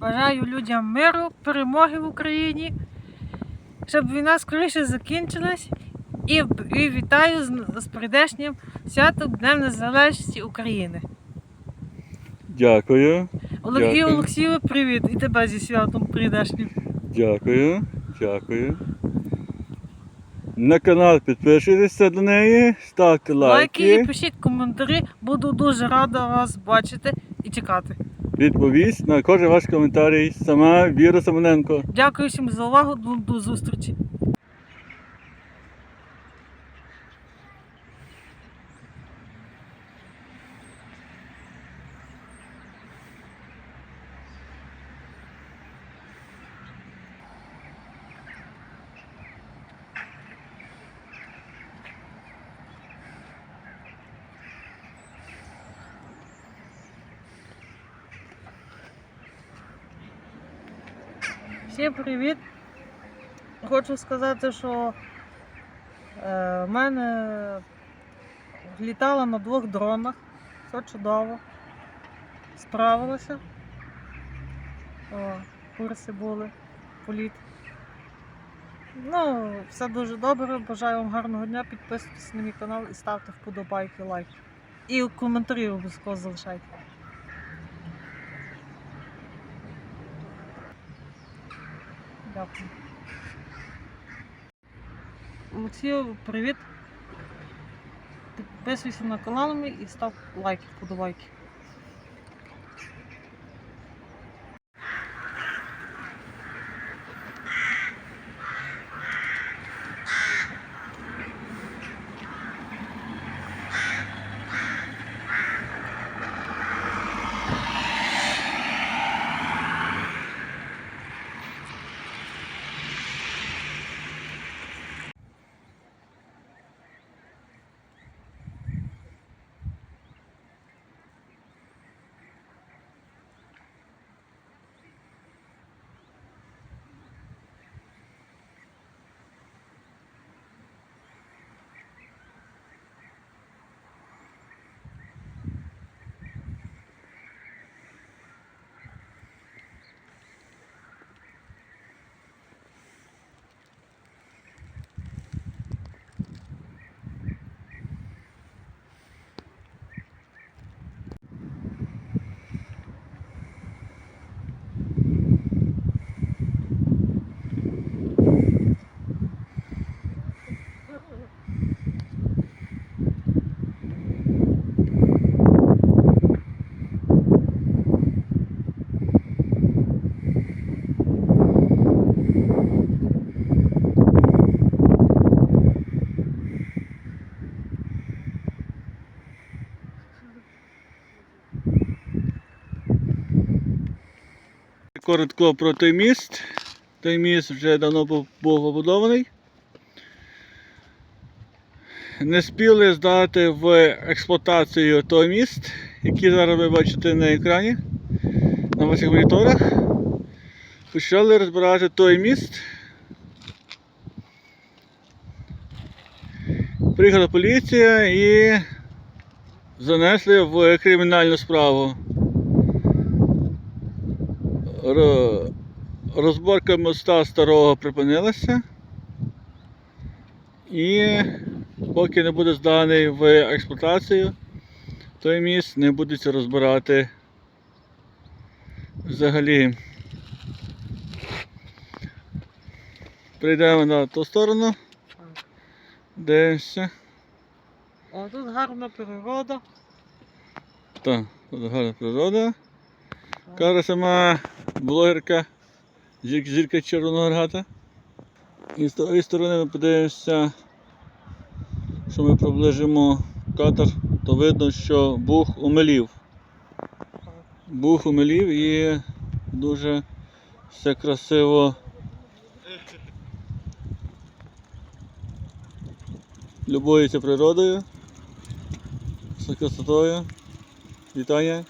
Бажаю людям миру, перемоги в Україні, щоб війна скоріше закінчилась. І, і вітаю з, з прийдешнім святом Днем Незалежності України. Дякую, Олег, і Олексію, привіт! І тебе зі святом прийдешнім. дякую, дякую. На канал підписуйтеся до неї, ставте Лайки лайки, і пишіть коментарі. Буду дуже рада вас бачити і чекати. Відповість на кожен ваш коментарій. Сама Віра Самоненко. Дякую всім за увагу. До, зустрічі. Всім привіт! Хочу сказати, що е, в мене літала на двох дронах. Все чудово. Справилася. О, курси були, політ. Ну, все дуже добре. Бажаю вам гарного дня. Підписуйтесь на мій канал і ставте вподобайки, лайки. І коментарі обов'язково залишайте. Дякую. Олексію, привіт. Підписуйся на канал мій і став лайки, вподобайки. Коротко про той міст. Той міст вже давно був, побудований. Не спіли здати в експлуатацію той міст, який зараз ви бачите на екрані, на ваших моніторах. Почали розбирати той міст. Приїхала поліція і занесли в кримінальну справу. Ро- Розборка моста старого припинилася. І поки не буде зданий в експлуатацію, той міст не будеться розбирати взагалі. Прийдемо на ту сторону. Дивимося. О, тут гарна природа. Так, тут гарна природа. Каже сама блогерка зір- зірка Червонограда. І з тої сторони ми подивимося, що ми приближимо катер, то видно, що бух умилів. Бух умилів і дуже все красиво. Любується природою, з красотою. Вітання.